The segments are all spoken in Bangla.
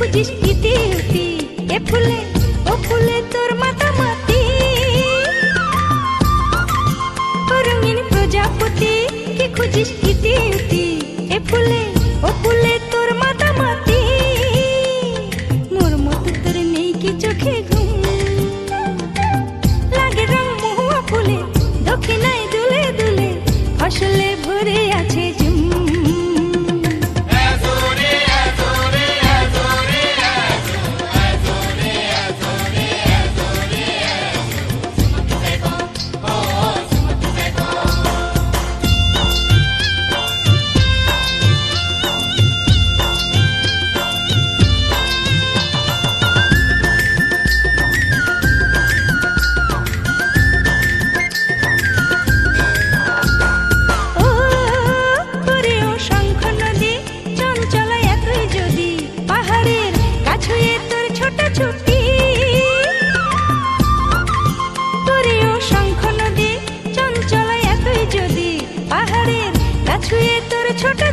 খুঁজিস ইতি ইতি এ ফুলে, ও ফুলে তোর মাতা মাতি ও রঙিন প্রজাপতি, কি খুঁজিস ইতি ইতি এ ফুলে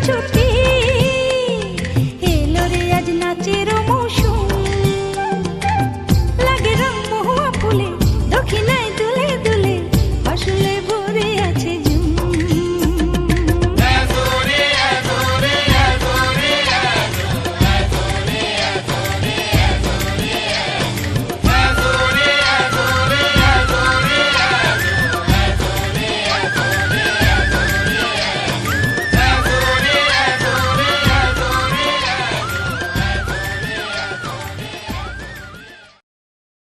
छुप